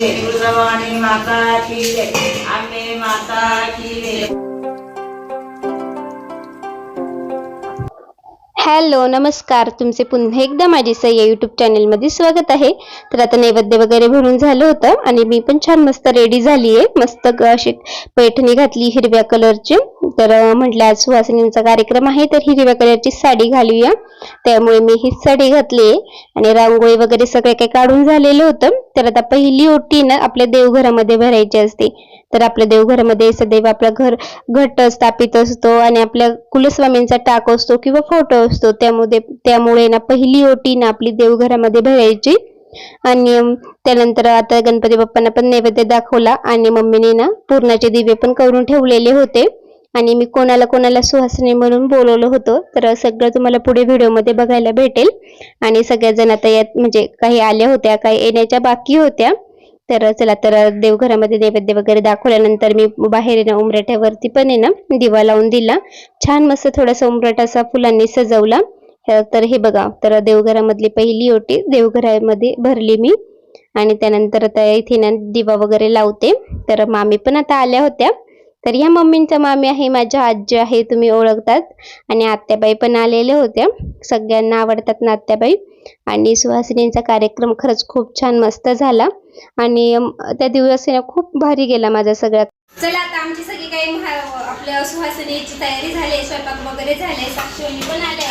तुळजाभवानी माता की आम्ही माता की हॅलो नमस्कार. तुमचे पुन्हा एकदा माझी सई या यूट्यूब चॅनलमध्ये स्वागत आहे. तर आता नैवेद्य वगैरे भरून झालं होतं आणि मी पण छान मस्त रेडी झाली आहे मस्त अशी पैठणी घातली हिरव्या कलरची तर म्हटलं आज सुहासिनींचा कार्यक्रम आहे तर हिरव्या कलरची साडी घालूया. त्यामुळे मी ही साडी घातली आहे आणि रांगोळी वगैरे सगळे काही काढून झालेलं होतं. तर आता पहिली ओटी ना आपल्या देवघरामध्ये भरायची असते. तर आपल्या देवघरामध्ये सदैव आपलं घर घट स्थापित असतो आणि आपल्या कुलस्वामींचा टाक असतो किंवा फोटो असतो त्यामुळे त्यामुळे ना पहिली ओटी ना आपली देवघरामध्ये भरायची. आणि त्यानंतर आता गणपती बाप्पांना पण नैवेद्य दाखवला. आणि मम्मीने ना पूर्णाचे दिवे पण करून ठेवलेले होते. आणि मी कोणाला कोणाला सुहासने म्हणून बोलवलं होतं. तर सगळं तुम्हाला पुढे व्हिडिओमध्ये बघायला भेटेल. आणि सगळ्याजण आता यात म्हणजे काही आल्या होत्या काही येण्याच्या बाकी होत्या. तर चला तर देवघरामध्ये नैवेद्य वगैरे दाखवल्यानंतर मी बाहेर आहे ना पण आहे ना दिवा लावून दिला. छान मस्त थोडासा उमराट असा फुलांनी सजवला. तर हे बघा तर देवघरामधली पहिली ओटी देवघरामध्ये भरली मी. आणि त्यानंतर आता इथे ना दिवा वगैरे लावते. तर मामी पण आता आल्या होत्या. तर ह्या मम्मींच्या मामी आहे माझ्या आजी आहे तुम्ही ओळखतात. आणि आत्याबाई पण आलेल्या होत्या. सगळ्यांना आवडतात ना आत्याबाई. आणि सुहासिनींचा कार्यक्रम खरंच खूप छान मस्त झाला. आणि त्या दिवस खूप भारी गेला माझा सगळ्यात चला आता आमची सगळी काही आपल्या सुहासिनीची तयारी झाली स्वयंपाक वगैरे झाले साक्षी पण आले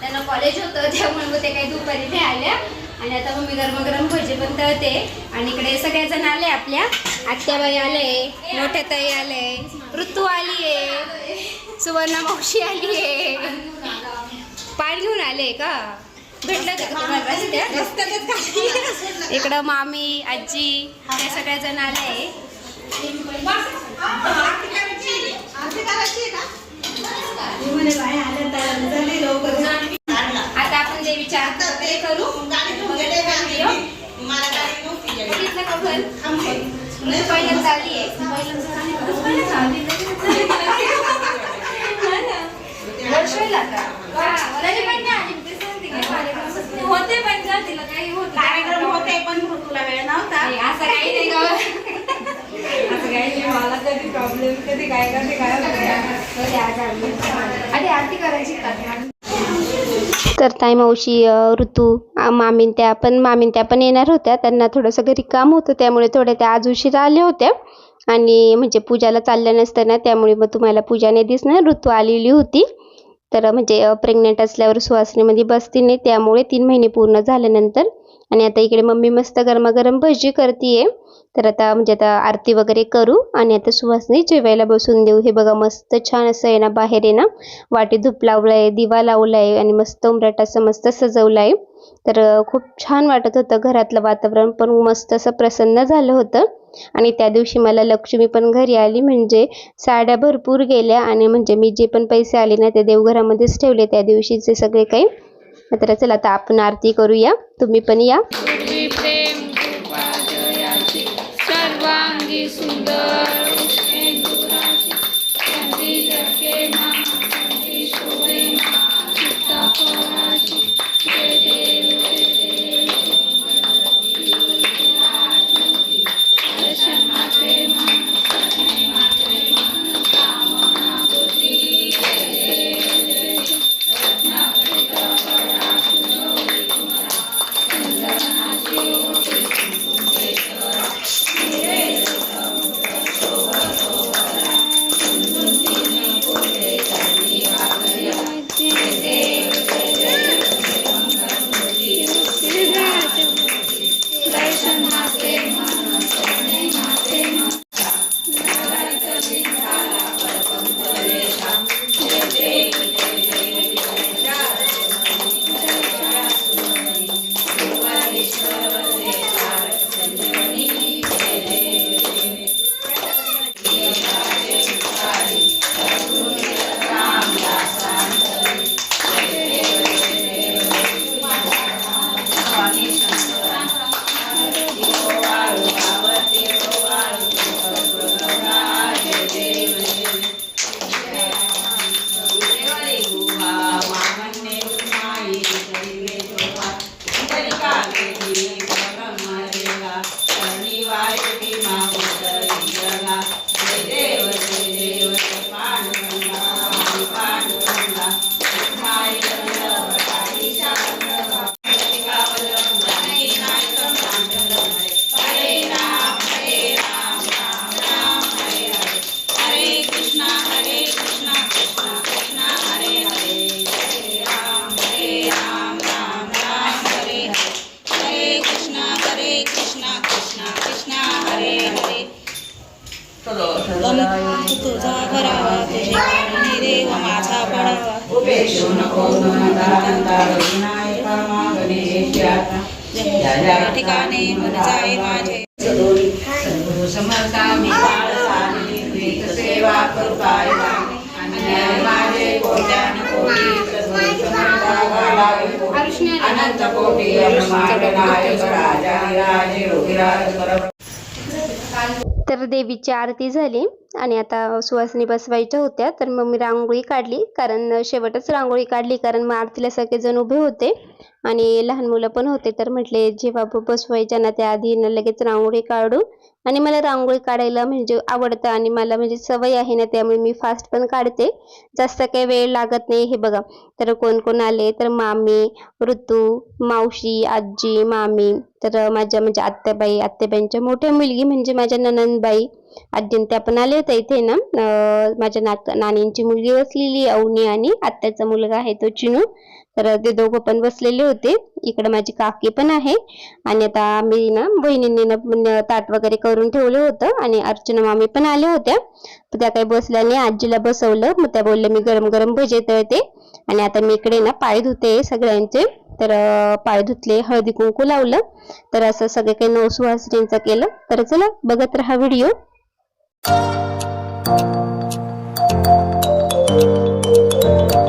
त्यांना कॉलेज होतं त्यामुळे ते काही दुपारी नाही आल्या. आणि आता मम्मी गरम गरम भजी पण तळते. आणि इकडे सगळेजण आले आपल्या. आत्याबाई आले मोठ्या ताई आले ऋतू आली आहे सुवर्णा मावशी आली आहे. पाणी घेऊन आले का? इकडं मामी आजी हे सगळेजण आले. आता आपण देवीच्या आरती वगैरे करू. आहे. दर्शवायला आता. हा, तरी पण नाही आली. मी सांगते की कार्यक्रम होते तिला काही होत कार्यक्रम होते पण तुला वेळ नव्हता. असं काही नाही गं. असं काही नाही मला कधी प्रॉब्लेम कधी काय कधी काय होतं. आज आली. आधी आरती करायची का? तर ताई मावशी ऋतू मामीन त्या पण मामीन त्या पण येणार होत्या. त्यांना थोडंसं घरी काम होतं त्यामुळे थोड्या त्या आज उशिरा आल्या होत्या. आणि म्हणजे पूजाला चालल्या नसताना त्यामुळे मग तुम्हाला पूजा नाही दिसणार. ऋतू आलेली होती. तर म्हणजे प्रेग्नेंट असल्यावर सुवासनीमध्ये बसती नाही. त्यामुळे तीन महिने पूर्ण झाल्यानंतर आणि आता इकडे मम्मी मस्त गरमागरम भजी करतीये. तर आता म्हणजे आता आरती वगैरे करू आणि आता सुवासनी जेवायला बसून देऊ. हे बघा मस्त छान असं आहे ना बाहेर आहे ना वाटी धूप लावलाय दिवा लावलाय आणि मस्त उमराट असं मस्त सजवलाय. तर खूप छान वाटत होतं घरातलं वातावरण पण मस्त असं प्रसन्न झालं होतं. आणि त्या दिवशी मला लक्ष्मी पण घरी आली म्हणजे साड्या भरपूर गेल्या आणि म्हणजे मी जे पण पैसे आले ना ते देवघरामध्येच ठेवले त्या दिवशीचे सगळे काही. तर चला आता आपण आरती करूया. तुम्ही पण या. Yeah. तुझा करावा तुझे कारणे देव माझा पडावा नको मन जाय माझे समर्था मी सेवा करू माझे कोट्यान कोटी अनंत कोटी ब्रह्मांड तर देवीची आरती झाली आणि आता सुवासिनी बसवायच्या होत्या. तर मग मी रांगोळी काढली कारण शेवटच रांगोळी काढली कारण मग आरतीला सगळेजण उभे होते आणि लहान मुलं पण होते. तर म्हटले जेव्हा बसवायच्या ना त्या आधी ना लगेच रांगोळी काढू. आणि मला रांगोळी काढायला म्हणजे आवडतं आणि मला म्हणजे सवय आहे ना त्यामुळे मी फास्ट पण काढते. जास्त काही वेळ लागत नाही हे बघा. तर कोण कोण आले? तर मामी ऋतू मावशी आजी मामी. तर माझ्या म्हणजे आत्याबाई आत्याबाईंच्या मोठ्या मुलगी म्हणजे माझ्या ननंद आजी त्या पण आले होते इथे ना. माझ्या नाक नानींची मुलगी बसलेली अवनी आणि आत्याचा मुलगा आहे तो चिनू. तर ते दोघं पण बसलेले होते. इकडे माझी काकी पण आहे. आणि आता आम्ही ना बहिणींनी ना ताट वगैरे करून ठेवलं होतं आणि अर्चना मामी पण आल्या होत्या. त्या काही बसल्याने आजीला बसवलं. मग त्या बोलल्या मी गरम गरम भजे तळते. आणि आता मी इकडे ना पाय धुते सगळ्यांचे. तर पाय धुतले हळदी कुंकू लावलं. तर असं सगळे काही नऊ सुहासरींचं केलं. तर चला बघत राहा व्हिडिओ. Thank you.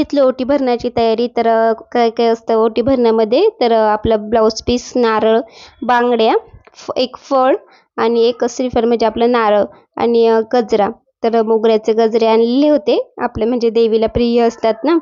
घेतलं ओटी भरण्याची तयारी तर काय काय असतं ओटी भरण्यामध्ये तर आपलं ब्लाऊज पीस नारळ बांगड्या फ- एक फळ आणि एक श्रीफळ म्हणजे आपलं नारळ आणि गजरा. तर मोगऱ्याचे गजरे आणलेले होते आपले म्हणजे देवीला प्रिय असतात ना.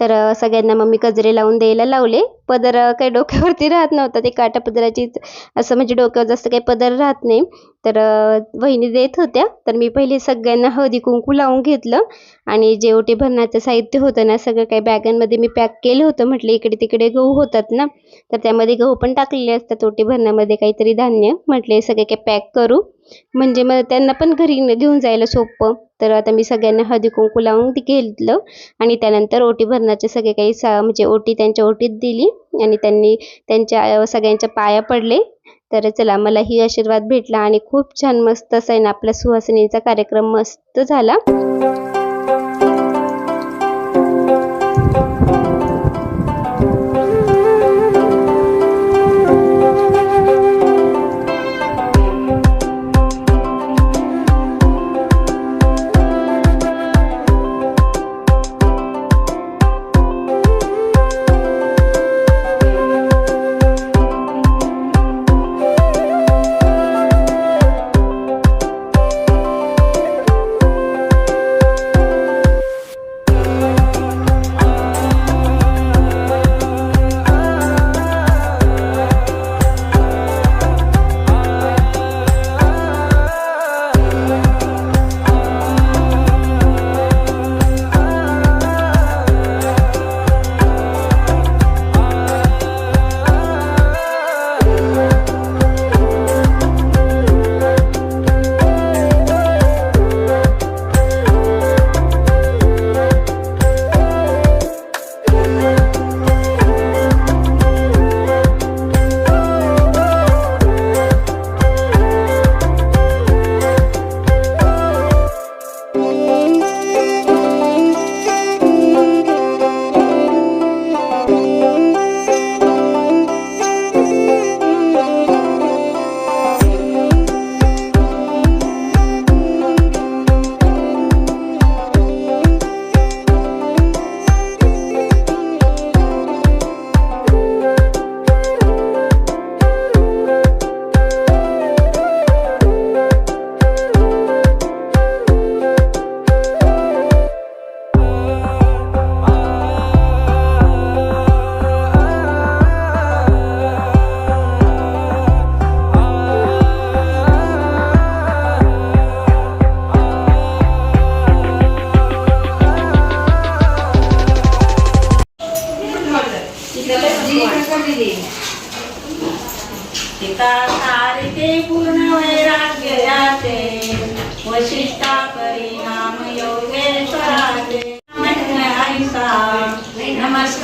तर सगळ्यांना मग मी गजरे लावून द्यायला लावले. पदर काही डोक्यावरती राहत नव्हता. ते काटा पदराची असं म्हणजे डोक्यावर जास्त काही पदर राहत नाही. तर वहिनी देत होत्या. तर मी पहिले सगळ्यांना हळदी कुंकू लावून घेतलं. आणि जे ओटी भरण्याचं साहित्य होतं ना सगळं काही बॅगांमध्ये मी पॅक केलं होतं. म्हटलं इकडे तिकडे गहू होतात ना. तर त्यामध्ये गहू पण टाकलेले असतात. ओटी भरण्यामध्ये काहीतरी धान्य. म्हटले सगळे काही पॅक करू. म्हणजे मग त्यांना पण घरी घेऊन जायला सोपं. तर आता मी सगळ्यांना हळदी कुंकू लावून घेतलं आणि त्यानंतर ओटी भरण्याचे सगळे काही सा म्हणजे ओटी त्यांच्या ओटीत दिली आणि त्यांनी त्यांच्या सगळ्यांच्या पाया पडले. तर चला मला ही आशीर्वाद भेटला आणि खूप छान मस्त असा आहे ना आपला सुहासिनीचा कार्यक्रम मस्त झाला.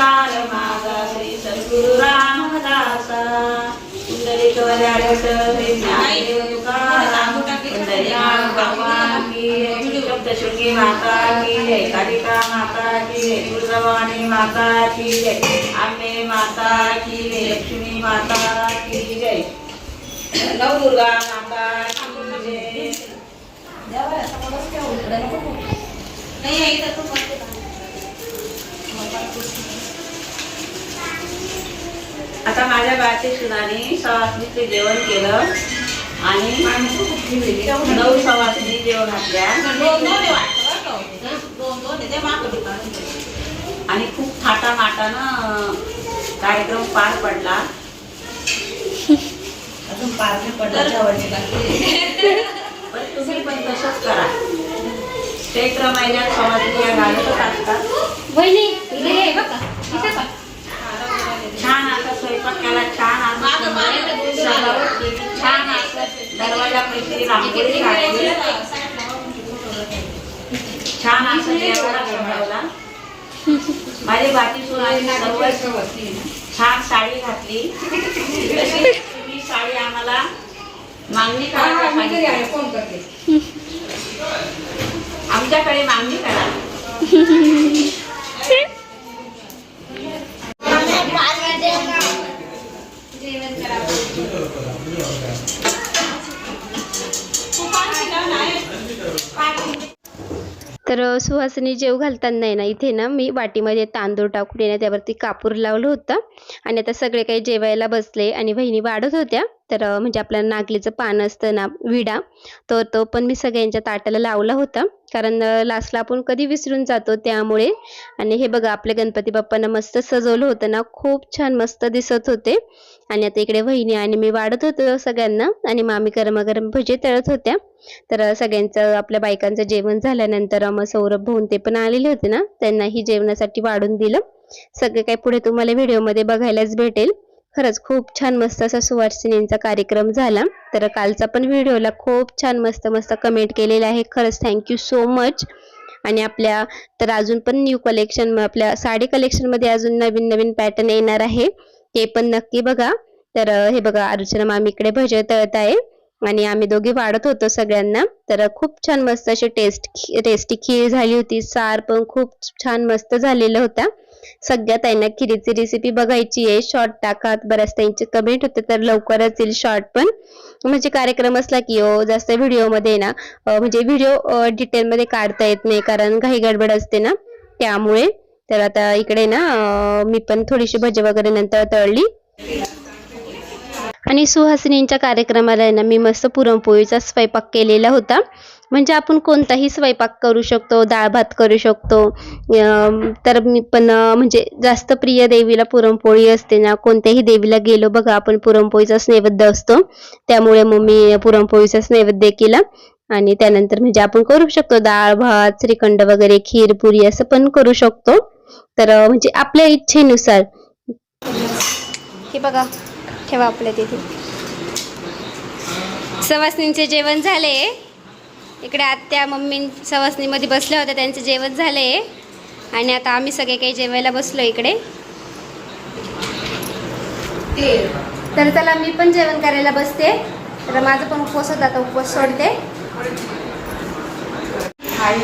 नमस्कार माझा श्री सद्गुरु रामदासा. पुंडलिक वल्याळस श्री ज्ञानदेव तुकाराम पंढरीनाथ भगवान की जय, सप्तशृंगी माता की जय कालिका माता की जय तुळजाभवानी माता की जय आंबे माता की जय लक्ष्मी माता की जय नवदुर्गा माता की जय आता माझ्या बाळच्या सुनाने सवासणीचे जेवण केलं आणि नऊ सवासणी जेवण घातल्या. आणि खूप थाटा माटानं कार्यक्रम पार पडला. अजून पार नाही पडला जेवायची पण तुम्ही पण तसंच करा. चैत्र महिन्यात सवासणी या घालतच असतात. बघ. छान असा स्वयंपाक केला छान असं सजावट केली. छान असं दरवाजा पैसे रांगोळी काढली. छान असं देवाला सजवला माझी बाची सुनाने सर्व छान साडी घातली. तशी तुम्ही साडी आम्हाला मागणी करा आमच्याकडे मागणी करा जेवण करावं तर सुहासनी जेव घालताना आहे ना इथे ना मी वाटीमध्ये तांदूळ टाकून येणार त्यावरती कापूर लावलं होतं. आणि आता सगळे काही जेवायला बसले आणि बहिणी वाढत होत्या. तर म्हणजे आपल्या नागलीचं पान असतं ना विडा तर तो पण मी सगळ्यांच्या ताटाला लावला होता. कारण लास्टला आपण कधी विसरून जातो त्यामुळे. आणि हे बघा आपल्या गणपती बाप्पांना मस्त सजवलं होतं ना खूप छान मस्त दिसत होते. आणि आता इकडे वहिनी आणि मी वाढत होतो सगळ्यांना. आणि मामी गरम गरम भजे तळत होत्या. तर सगळ्यांचं आपल्या बायकांचं जेवण झाल्यानंतर मग सौरभ भाऊन ते पण आलेले होते ना. त्यांनाही जेवणासाठी वाढून दिलं. सगळं काही पुढे तुम्हाला व्हिडिओमध्ये बघायलाच भेटेल. खरंच खूप छान मस्त असा सुवासिनींचा कार्यक्रम झाला. तर कालचा पण व्हिडिओला खूप छान मस्त मस्त कमेंट केलेला आहे. खरंच थँक्यू सो मच आणि आपल्या तर अजून पण न्यू कलेक्शन आपल्या साडी कलेक्शनमध्ये अजून नवीन नवीन पॅटर्न येणार आहे. ते पण नक्की बघा. तर हे बघा अर्चना मामी इकडे भजे तळत आहे आणि आम्ही दोघी वाढत होतो सगळ्यांना. तर खूप छान मस्त अशी टेस्ट टेस्टी खीर झाली होती. सार पण खूप छान मस्त झालेला होता. सगळ्या ताईंना खिरीची रेसिपी बघायची आहे. शॉर्ट टाकात बऱ्याच ताईंचे कमेंट होते तर लवकरच येईल शॉर्ट पण. म्हणजे कार्यक्रम असला की हो जास्त व्हिडिओमध्ये ना म्हणजे व्हिडिओ डिटेल मध्ये काढता येत नाही कारण घाई गडबड असते ना. त्यामुळे तर आता इकडे ना मी पण थोडीशी भजी वगैरे नंतर तळली. आणि सुहासिनींच्या कार्यक्रमाला आहे ना मी मस्त पुरणपोळीचा स्वयंपाक केलेला होता. म्हणजे आपण कोणताही स्वयंपाक करू शकतो डाळ भात करू शकतो. तर मी पण म्हणजे जास्त प्रिय देवीला पुरणपोळी असते ना कोणत्याही देवीला गेलो बघा आपण पुरणपोळीचाच नैवेद्य असतो. त्यामुळे मग मी पुरणपोळीचाच नैवेद्य केला. आणि त्यानंतर म्हणजे आपण करू शकतो डाळ भात श्रीखंड वगैरे खीर पुरी असं पण करू शकतो. तर म्हणजे आपल्या इच्छेनुसार. हे बघा ठेवा आपल्या तिथे. सवासनींचे जेवण झाले. इकडे आत्या मम्मी सवासनीमध्ये बसल्या होत्या त्यांचे जेवण झाले. आणि आता आम्ही सगळे काही जेवायला बसलो इकडे. तर चला मी पण जेवण करायला बसते. तर माझं पण उपवास होता आता उपवास सोडते.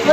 हो,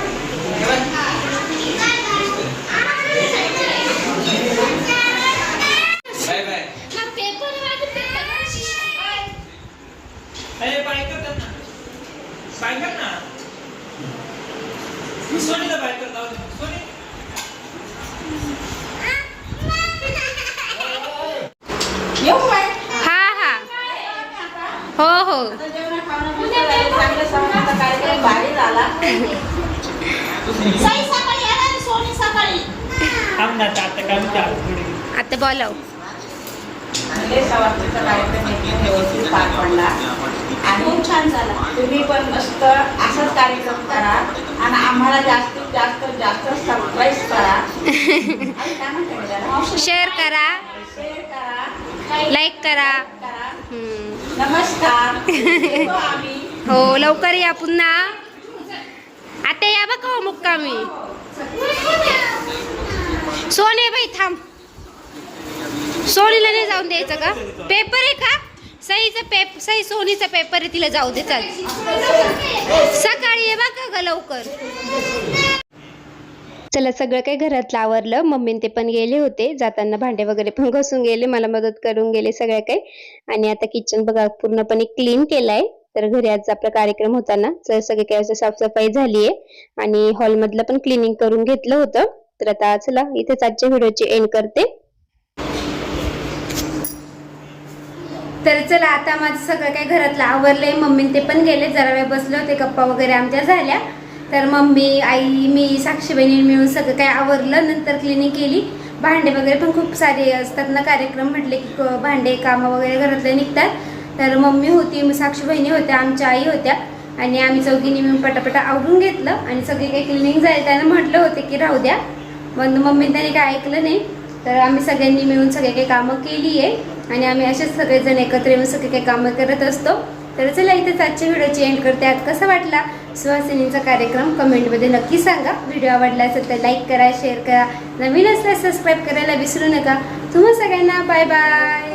बाय बाय अरे बाय करतात ना बाय कर ना मी सोनीला बाय करत आहोत सोनी येऊ काय हा हा हो हो जेवण खावणं मस्त झालं. चांगलं सणाचा कार्यक्रम भारी झाला साई सकाळी येणार सोनी सकाळी थांब ना आता आता काय म्हणते आता थोडी आता बोलव आणि सवासणीचा कार्यक्रम एकदम व्यवस्थित पार पडला आणि खूप छान झाला. तुम्ही पण मस्त असाच कार्यक्रम करा आणि आम्हाला जास्तीत जास्त जास्त सरप्राईज करा. शेअर करा. शेअर करा. लाईक करा. नमस्कार. हो लवकर या पुन्हा. आता या बघा हो मुक्कामी. सोने बाई थांब. सोनीला नाही जाऊन द्यायचं का? पेपर आहे का? सईचा पेप सई सोनीचा पेपर तिला जाऊ दे चाल. सकाळी ये बघा ग लवकर. चला सगळं काही घरातलं आवरलं. मम्मी ते पण गेले होते. जाताना भांडे वगैरे पण घसून गेले. मला मदत करून गेले सगळं काही. आणि आता किचन बघा पूर्णपणे क्लीन केलाय. तर घरी आज आपला कार्यक्रम होता ना तर सगळे काही असं साफसफाई झालीये. आणि हॉलमधलं पण क्लिनिंग करून घेतलं होतं. तर आता चला इथेच आजच्या व्हिडिओची एंड करते. तर चला आता माझं सगळं काय घरातलं आवरलंय. मम्मी ते पण गेले जरा वेळ बसले होते गप्पा वगैरे आमच्या झाल्या. तर मम्मी आई मी साक्षी बहिणी मिळून सगळं काय आवरलं नंतर क्लिनिक केली. भांडे वगैरे पण खूप सारे असतात ना कार्यक्रम म्हटले की क- भांडे कामं वगैरे घरातले निघतात. तर मम्मी होती साक्षी बहिणी होत्या आमच्या आई होत्या. आणि आम्ही चौघीनी मिळून पटापटा आवरून घेतलं. आणि सगळी काही क्लिनिक झाली त्यानं म्हटलं होते की राहू द्या. मग मम्मी त्याने काय ऐकलं नाही. तर आम्ही सगळ्यांनी मिळून सगळे काही कामं केली आहे आणि आम्ही असेच सगळेजण एकत्र येऊन सगळे काही कामं करत असतो. तर चला इथेच आजच्या व्हिडिओची एंड करते. आज कसा वाटला? सुहासिनींचा कार्यक्रम कमेंटमध्ये नक्की सांगा. व्हिडिओ आवडला असेल तर लाईक करा शेअर करा. नवीन असल्यास सबस्क्राईब करायला विसरू नका. तुम्हा सगळ्यांना बाय बाय